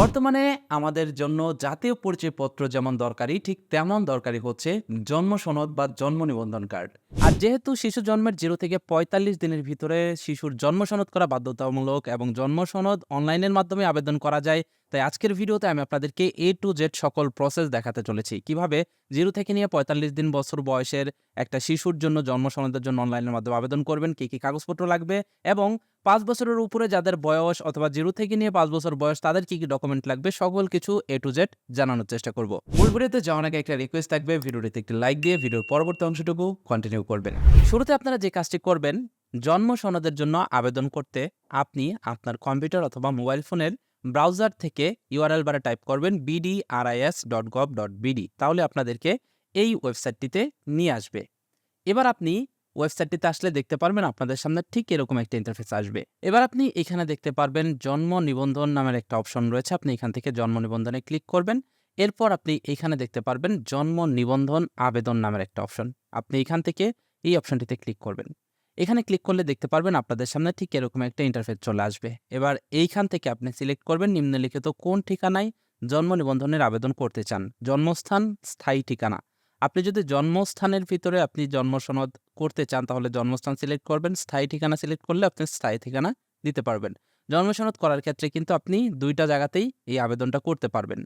বর্তমানে আমাদের জন্য জাতীয় পরিচয়পত্র যেমন দরকারি, ঠিক তেমন দরকারি হচ্ছে জন্ম সনদ বা জন্ম নিবন্ধন কার্ড। আর যেহেতু শিশু জন্মের জিরো থেকে পঁয়তাল্লিশ দিনের ভিতরে শিশুর জন্ম সনদ করা বাধ্যতামূলক এবং জন্ম সনদ অনলাইনের মাধ্যমে আবেদন করা যায় তাই আজকের ভিডিওতে আমি আপনাদেরকে এ টু জেড সকল প্রসেস দেখাতে চলেছি। কীভাবে? জিরো থেকে নিয়ে পঁয়তাল্লিশ দিন বছর বয়সের একটা শিশুর জন্য জন্ম সনদের জন্য অনলাইনের মাধ্যমে আবেদন করবেন, কী কী কাগজপত্র লাগবে এবং পাঁচ বছরের উপরে যাদের বয়স অথবা জিরো থেকে নিয়ে পাঁচ বছর বয়স তাদের কি কি ডকুমেন্ট লাগবে, সকল কিছু এ টু জেড জানানোর চেষ্টা করব। মূল ভিডিওতে যাওয়ার আগে একটা রিকোয়েস্ট থাকবে, ভিডিওটিতে একটি লাইক দিয়ে ভিডিওর পরবর্তী অংশটুকু কন্টিনিউ করবেন। শুরুতে আপনারা যে কাজটি করবেন জন্ম সনদের জন্য আবেদন করতে আপনি আপনার কম্পিউটার অথবা মোবাইল ফোনের ব্রাউজার থেকে ইউআরএল বারে টাইপ করবেন BDRIS dot gov dot BD তাহলে আপনাদেরকে এই ওয়েবসাইটটিতে নিয়ে আসবে। এবার আপনি ওয়েবসাইটটিতে আসলে দেখতে পারবেন আপনাদের সামনে ঠিক এরকম একটা ইন্টারফেস আসবে। এবার আপনি এখানে দেখতে পারবেন জন্ম নিবন্ধন নামের একটা অপশন রয়েছে, আপনি এখান থেকে জন্ম নিবন্ধনে ক্লিক করবেন। এরপর আপনি এখানে দেখতে পারবেন জন্ম নিবন্ধন আবেদন নামের একটা অপশন আপনি এখান থেকে এই অপশনটিতে ক্লিক করবেন। এখানে ক্লিক করলে দেখতে পারবেন আপনাদের সামনে ঠিক এরকম একটা ইন্টারফেস চলে আসবে। এবার এইখান থেকে আপনি সিলেক্ট করবেন নিম্নলিখিত কোন ঠিকানায় জন্ম নিবন্ধনের আবেদন করতে চান। জন্মস্থান, স্থায়ী ঠিকানা। আপনি যদি জন্মস্থানের ভিতরে আপনি জন্ম সনদ করতে চান, তাহলে জন্মস্থান সিলেক্ট করবেন, স্থায়ী ঠিকানা সিলেক্ট করলে আপনি স্থায়ী ঠিকানা দিতে পারবেন। জন্ম সনদ করার ক্ষেত্রে কিন্তু আপনি দুইটা জায়গাতেই এই আবেদনটা করতে পারবেন।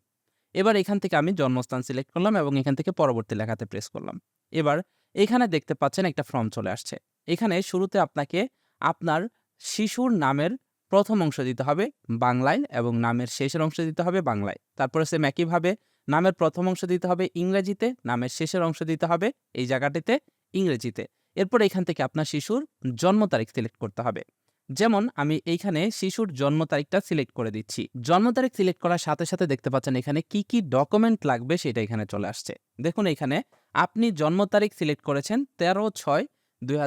এবার এখান থেকে আমি জন্মস্থান সিলেক্ট করলাম এবং এখান থেকে পরবর্তী লেখাতে প্রেস করলাম। এবার এখানে দেখতে পাচ্ছেন একটা ফর্ম চলে আসছে। এখানে শুরুতে আপনাকে আপনার শিশুর নামের প্রথম অংশ দিতে হবে বাংলায় এবং নামের শেষের অংশ দিতে হবে বাংলায়। তারপরে সেম একইভাবে নামের প্রথম অংশ দিতে হবে ইংরেজিতে, নামের শেষের অংশ দিতে হবে এই জায়গাটিতে ইংরেজিতে। এরপর এখান থেকে আপনার শিশুর জন্ম তারিখ সিলেক্ট করতে হবে। যেমন আমি এইখানে শিশুর জন্ম তারিখটা সিলেক্ট করে দিচ্ছি। জন্ম তারিখ সিলেক্ট করার সাথে সাথে দেখতে পাচ্ছেন এখানে কি কি ডকুমেন্ট লাগবে সেটা এখানে চলে আসছে। দেখুন এখানে আপনি জন্ম তারিখ সিলেক্ট করেছেন তেরো ছয় দুই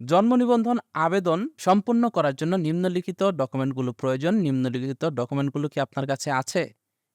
জন্ম নিবন্ধন আবেদন সম্পূর্ণ করার জন্য নিম্নলিখিত ডকুমেন্টগুলো প্রয়োজন। নিম্নলিখিত ডকুমেন্টগুলো কি আপনার কাছে আছে?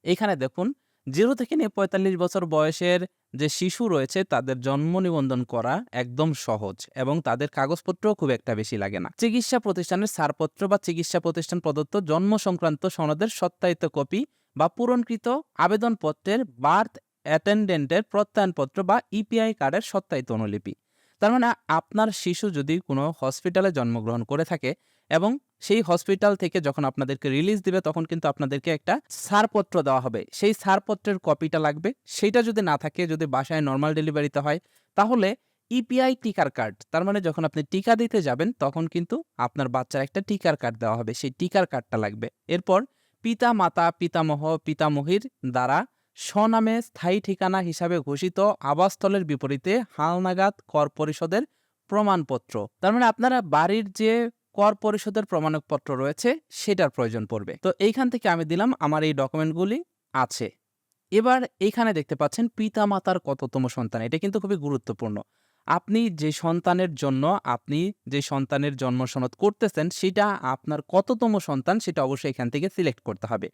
এখানে দেখুন, জিরো থেকে নিয়ে পঁয়তাল্লিশ বছর বয়সের যে শিশু রয়েছে, তাদের জন্ম নিবন্ধন করা একদম সহজ এবং তাদের কাগজপত্র খুব একটা বেশি লাগে না। চিকিৎসা প্রতিষ্ঠানের ছাড়পত্র বা চিকিৎসা প্রতিষ্ঠান প্রদত্ত জন্ম সংক্রান্ত সনদের সত্যায়িত কপি বা পূরণকৃত আবেদনপত্রের বার্থ অ্যাটেন্ডেন্টের প্রত্যয়নপত্র বা ইপিআই কার্ডের সত্যায়িত অনুলিপি। তার মানে আপনার শিশু যদি কোনো হসপিটালে জন্মগ্রহণ করে থাকে এবং সেই হসপিটাল থেকে যখন আপনাদেরকে রিলিজ দিবে, তখন কিন্তু আপনাদেরকে একটা ছাড়পত্র দেওয়া হবে। সেই ছাড়পত্রের কপিটা লাগবে। সেইটা যদি না থাকে, যদি বাসায় নর্মাল ডেলিভারিতে হয়, তাহলে ইপিআই টিকার কার্ড তার মানে যখন আপনি টিকা দিতে যাবেন, তখন কিন্তু আপনার বাচ্চার একটা টিকার কার্ড দেওয়া হবে। সেই টিকার কার্ডটা লাগবে। এরপর পিতা মাতা পিতামহ, পিতামহীর দ্বারা স্বনামে স্থায়ী ঠিকানা হিসাবে ঘোষিত আবাসস্থলের বিপরীতে হালনাগাদ কর পরিষদের প্রমাণপত্র। তার মানে আপনারা বাড়ির যে কর পরিষদের প্রমাণপত্র রয়েছে, সেটার প্রয়োজন পড়বে। তো এইখান থেকে আমি দিলাম, আমার এই ডকুমেন্টগুলি আছে। এবার এইখানে দেখতে পাচ্ছেন পিতা মাতার কততম সন্তান। এটা কিন্তু খুবই গুরুত্বপূর্ণ। আপনি যে সন্তানের জন্য, আপনি যে সন্তানের জন্ম সনদ করতেছেন, সেটা আপনার কততম সন্তান, সেটা অবশ্যই এখান থেকে সিলেক্ট করতে হবে।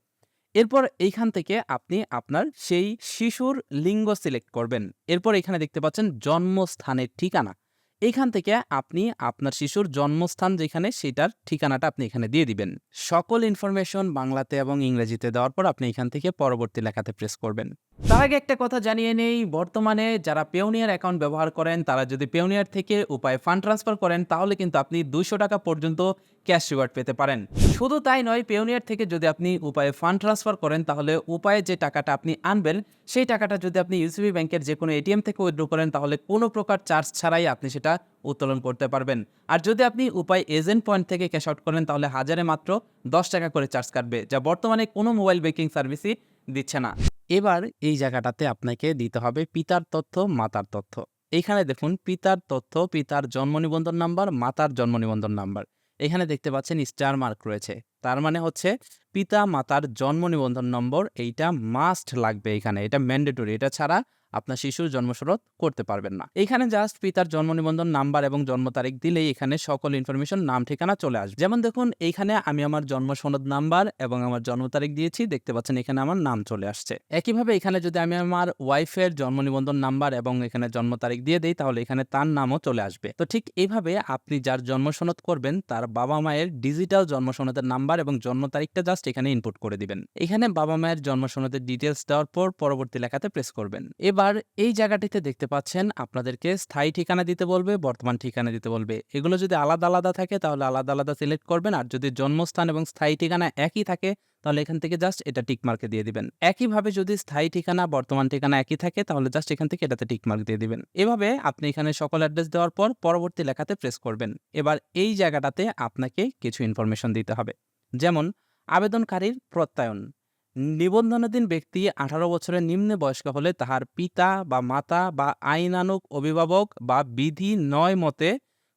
এরপর এইখান থেকে আপনি আপনার সেই শিশুর লিঙ্গ সিলেক্ট করবেন। এরপর এখানে দেখতে পাচ্ছেন জন্মস্থানের ঠিকানা। এখান থেকে আপনি আপনার শিশুর জন্মস্থান যেখানে সেটার ঠিকানাটা আপনি এখানে দিয়ে দিবেন। সকল ইনফরমেশন বাংলাতে এবং ইংরেজিতে দেওয়ার পর আপনি এখান থেকে পরবর্তী লেখাতে প্রেস করবেন। তার আগে একটা কথা জানিয়ে নেই, বর্তমানে যারা পেওনিয়ার অ্যাকাউন্ট ব্যবহার করেন, তারা যদি পেওনিয়ার থেকে উপায় ফান্ড ট্রান্সফার করেন, তাহলে কিন্তু আপনি দুইশো টাকা পর্যন্ত ক্যাশ রিওয়ার্ড পেতে পারেন। শুধু তাই নয় পেওনিয়ার থেকে যদি আপনি উপায়ে ফান্ড ট্রান্সফার করেন, তাহলে উপায়ে যে টাকাটা আপনি আনবেন, সেই টাকাটা যদি আপনি ইউসিবি ব্যাংকের যে কোনো এটিএম থেকে উইথড্র করেন, তাহলে কোনো প্রকার চার্জ ছাড়াই আপনি সেটা উত্তোলন করতে পারবেন। আর যদি আপনি উপায় এজেন্ট পয়েন্ট থেকে ক্যাশ আউট করেন, তাহলে হাজারে মাত্র দশ টাকা করে চার্জ কাটবে, যা বর্তমানে কোনো মোবাইল ব্যাংকিং সার্ভিসই দিচ্ছে না। এবার এই জায়গাটাতে আপনাকে দিতে হবে পিতার তথ্য, মাতার তথ্য। এখানে দেখুন, পিতার তথ্য, পিতার জন্ম নিবন্ধন নাম্বার মাতার জন্ম নিবন্ধন নাম্বার এখানে দেখতে পাচ্ছেন স্টার মার্ক রয়েছে। তার মানে হচ্ছে পিতা মাতার জন্ম নিবন্ধন নম্বর এইটা মাস্ট লাগবে এখানে, এটা ম্যান্ডেটরি এটা ছাড়া আপনার শিশুর জন্মসনদ করতে পারবেন না। এখানে জাস্ট পিতার জন্ম নিবন্ধন নাম্বার এবং জন্ম তারিখ দিলেই এখানে সকল ইনফরমেশন নাম, ঠিকানা চলে আসবে। যেমন দেখুন এইখানে আমি আমার জন্ম সনদ নাম্বার এবং আমার জন্ম তারিখ দিয়েছি, দেখতে পাচ্ছেন এখানে আমার নাম চলে আসছে। একইভাবে এখানে যদি আমি আমার ওয়াইফের জন্ম নিবন্ধন নাম্বার এবং এখানে জন্ম তারিখ দিয়ে দিই, তাহলে এখানে তার নামও চলে আসবে। তো ঠিক এইভাবে আপনি যার জন্ম সনদ করবেন, তার বাবা মায়ের ডিজিটাল জন্ম সনদের নাম্বার এবং জন্ম তারিখটা জাস্ট এখানে ইনপুট করে দিবেন। এখানে বাবা মায়ের জন্ম সনদের ডিটেলস দেওয়ার পর পরবর্তী লেখাতে প্রেস করবেন। এবার এই জায়গাটিতে দেখতে পাচ্ছেন আপনাদেরকে স্থায়ী ঠিকানা দিতে বলবে, বর্তমান ঠিকানা দিতে বলবে। এগুলো যদি আলাদা আলাদা থাকে তাহলে আলাদা আলাদা সিলেক্ট করবেন, আর যদি জন্মস্থান এবং স্থায়ী ঠিকানা একই থাকে তাহলে এখান থেকে জাস্ট এটা টিক মার্কে দিয়ে দিবেন। একইভাবে যদি স্থায়ী ঠিকানা, বর্তমান ঠিকানা একই থাকে তাহলে জাস্ট এখান থেকে এটাতে টিক মার্ক দিয়ে দিবেন। এভাবে আপনি এখানে সকল অ্যাড্রেস দেওয়ার পর পরবর্তী লেখাতে প্রেস করবেন। এবার এই জায়গাটাতে আপনাকে কিছু ইনফরমেশন দিতে হবে। যেমন আবেদনকারীর প্রত্যয়ন। নিবন্ধনাধীন ব্যক্তি আঠারো বছরের নিম্নে বয়স্ক হলে তাহার পিতা বা মাতা বা আইনানুক অভিভাবক বা বিধি নয় মতে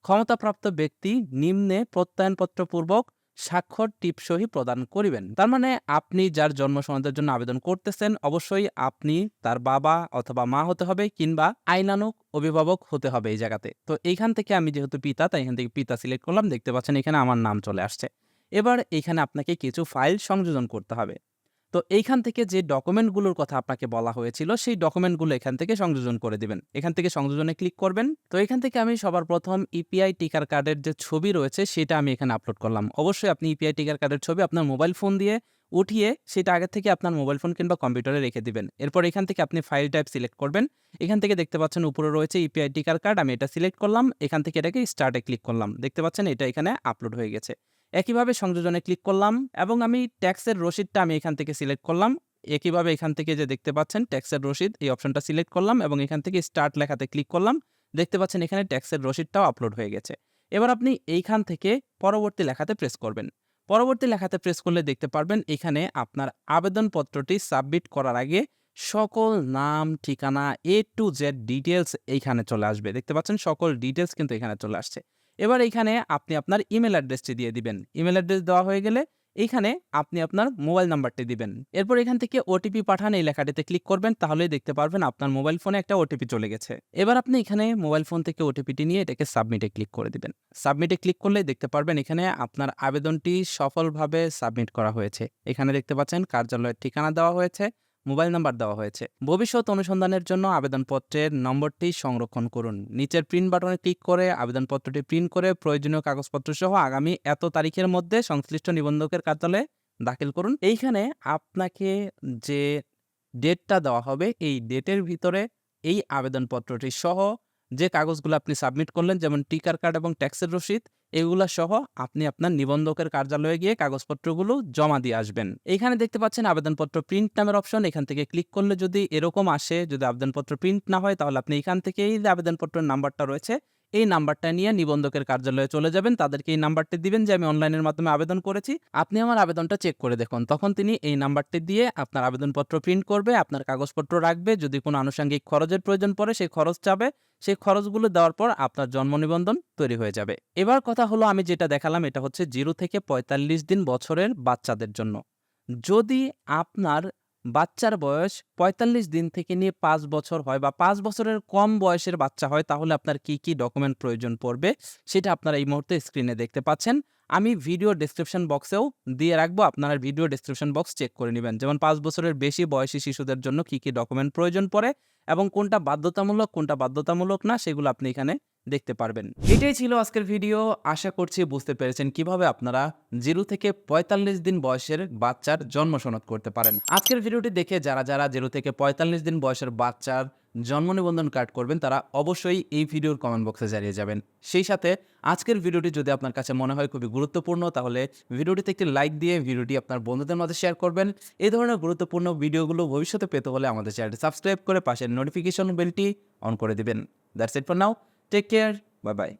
ক্ষমতাপ্রাপ্ত ব্যক্তি নিম্নে প্রত্যয়নপত্র পূর্বক স্বাক্ষর টিপসহি প্রদান করিবেন। তার মানে আপনি যার জন্ম সনদের জন্য আবেদন করতেছেন, অবশ্যই আপনি তার বাবা অথবা মা হতে হবে কিংবা আইনানুক অভিভাবক হতে হবে এই জায়গাতে। তো এইখান থেকে আমি যেহেতু পিতা, তাই এখান থেকে পিতা সিলেক্ট করলাম। দেখতে পাচ্ছেন এখানে আমার নাম চলে আসছে। এবার এখানে আপনাকে কিছু ফাইল সংযোজন করতে হবে। তো এইখান থেকে যে ডকুমেন্টগুলোর কথা আপনাকে বলা হয়েছিল, সেই ডকুমেন্টগুলো এখান থেকে সংযোজন করে দিবেন। এখান থেকে সংযোজনে ক্লিক করবেন। তো এখান থেকে আমি সবার প্রথম ইপিআই টিকার কার্ডের যে ছবি রয়েছে, সেটা আমি এখানে আপলোড করলাম। অবশ্যই আপনি ইপিআই টিকার কার্ডের ছবি আপনার মোবাইল ফোন দিয়ে উঠিয়ে সেটা আগে থেকে আপনার মোবাইল ফোন কিংবা কম্পিউটারে রেখে দিবেন। এরপর এখান থেকে আপনি ফাইল টাইপ সিলেক্ট করবেন। এখান থেকে দেখতে পাচ্ছেন উপরে রয়েছে ইপিআই টিকার কার্ড, আমি এটা সিলেক্ট করলাম। এখান থেকে এটাকে স্টার্টে ক্লিক করলাম। দেখতে পাচ্ছেন এটা এখানে আপলোড হয়ে গেছে। একইভাবে সংযোজনে ক্লিক করলাম এবং আমি ট্যাক্সের রসিদটা আমি এখান থেকে সিলেক্ট করলাম। একইভাবে এখান থেকে যে দেখতে পাচ্ছেন ট্যাক্সের রসিদ, এই অপশনটা সিলেক্ট করলাম এবং এখান থেকে স্টার্ট লেখাতে ক্লিক করলাম। দেখতে পাচ্ছেন এখানে ট্যাক্সের রসিদটাও আপলোড হয়ে গেছে। এবার আপনি এইখান থেকে পরবর্তী লেখাতে প্রেস করবেন। পরবর্তী লেখাতে প্রেস করলে দেখতে পারবেন এখানে আপনার আবেদনপত্রটি সাবমিট করার আগে সকল নাম, ঠিকানা এ টু জেড ডিটেলস এইখানে চলে আসবে। দেখতে পাচ্ছেন সকল ডিটেলস কিন্তু এখানে চলে আসছে। এবার এইখানে আপনি আপনার ইমেল অ্যাড্রেসটি দিয়ে দিবেন। ইমেল অ্যাড্রেস দেওয়া হয়ে গেলে এইখানে আপনি আপনার মোবাইল নাম্বারটি দিবেন। এরপর এখান থেকে ওটিপি পাঠান, এই লেখাটিতে ক্লিক করবেন, তাহলেই দেখতে পারবেন আপনার মোবাইল ফোনে একটা ওটিপি চলে গেছে। এবার আপনি এখানে মোবাইল ফোন থেকে ওটিপিটি নিয়ে এটাকে সাবমিটে ক্লিক করে দিবেন। সাবমিটে ক্লিক করলে দেখতে পারবেন এখানে আপনার আবেদনটি সফলভাবে সাবমিট করা হয়েছে। এখানে দেখতে পাচ্ছেন কার্যালয়ের ঠিকানা দেওয়া হয়েছে। মোবাইল নাম্বার দেওয়া হয়েছে। ভবিষ্যৎ অনুসন্ধানের জন্য আবেদনপত্রের নম্বরটি সংরক্ষণ করুন। নিচের প্রিন্ট বাটনে ক্লিক করে আবেদনপত্রটি প্রিন্ট করে প্রয়োজনীয় কাগজপত্র সহ আগামী এত তারিখের মধ্যে সংশ্লিষ্ট নিবন্ধকের কার্যালয়ে দাখিল করুন। এইখানে আপনাকে যে ডেটটা দেওয়া হবে, এই ডেটের ভিতরে এই আবেদনপত্রটি সহ যে কাগজগুলো আপনি সাবমিট করলেন, যেমন টিকার কার্ড এবং ট্যাক্সের রসিদ এগুলা সহ আপনি আপনার নিবন্ধকের কার্যালয়ে গিয়ে কাগজপত্রগুলো জমা দিয়ে আসবেন। এখানে দেখতে পাচ্ছেন আবেদনপত্র প্রিন্ট নামের অপশন এখান থেকে ক্লিক করলে যদি এরকম আসে, যদি আবেদনপত্র প্রিন্ট না হয়, তাহলে আপনি এখান থেকেই যে আবেদনপত্রের নাম্বারটা রয়েছে এই নাম্বারটা নিয়ে নিবন্ধকের কার্যালয়ে চলে যাবেন। তাদেরকে এই নাম্বারটি দিবেন যে, আমি অনলাইনের মাধ্যমে আবেদন করেছি। আপনি আমার আবেদনটা চেক করে দেখুন। তখন তিনি এই নাম্বারটি দিয়ে আপনার আবেদনপত্র প্রিন্ট করবে, আপনার কাগজপত্র রাখবে। যদি কোনো আনুষঙ্গিক খরচের প্রয়োজন পড়ে, সেই খরচ চাবে। সেই খরচগুলো দেওয়ার পর আপনার জন্ম নিবন্ধন তৈরি হয়ে যাবে। এবার কথা হলো, আমি যেটা দেখালাম, এটা হচ্ছে জিরো থেকে পঁয়তাল্লিশ দিন বছরের বাচ্চাদের জন্য। যদি আপনার বাচ্চার বয়স পঁয়তাল্লিশ দিন থেকে নিয়ে পাঁচ বছর হয় বা পাঁচ বছরের কম বয়সের বাচ্চা হয়, তাহলে আপনার কি কি ডকুমেন্ট প্রয়োজন পড়বে সেটা আপনারা এই মুহূর্তে স্ক্রিনে দেখতে পাচ্ছেন। আমি ভিডিও ডেসক্রিপশন বক্সেও দিয়ে রাখব, আপনারা ভিডিও ডেসক্রিপশন বক্স চেক করে নেবেন। যেমন পাঁচ বছরের বেশি বয়সী শিশুদের জন্য কি কি ডকুমেন্ট প্রয়োজন পড়ে এবং কোনটা বাধ্যতামূলক কোনটা বাধ্যতামূলক না, সেগুলো আপনি এখানে দেখতে পারবেন। এটাই ছিল আজকের ভিডিও। আশা করছি বুঝতে পেরেছেন কীভাবে আপনারা জিরো থেকে পঁয়তাল্লিশ দিন বয়সের বাচ্চার জন্ম সনদ করতে পারেন। আজকের ভিডিওটি দেখে যারা যারা জিরো থেকে পঁয়তাল্লিশ দিন বয়সের বাচ্চার জন্ম নিবন্ধন কার্ড করবেন, তারা অবশ্যই এই ভিডিওর কমেন্ট বক্সে জানিয়ে যাবেন। সেই সাথে আজকের ভিডিওটি যদি আপনার কাছে মনে হয় খুবই গুরুত্বপূর্ণ, তাহলে ভিডিওটিতে একটি লাইক দিয়ে ভিডিওটি আপনার বন্ধুদের মাঝে শেয়ার করবেন। এই ধরনের গুরুত্বপূর্ণ ভিডিওগুলো ভবিষ্যতে পেতে হলে আমাদের চ্যানেলটি সাবস্ক্রাইব করে পাশের নোটিফিকেশন বেলটি অন করে দেবেন। That's it for now take care bye bye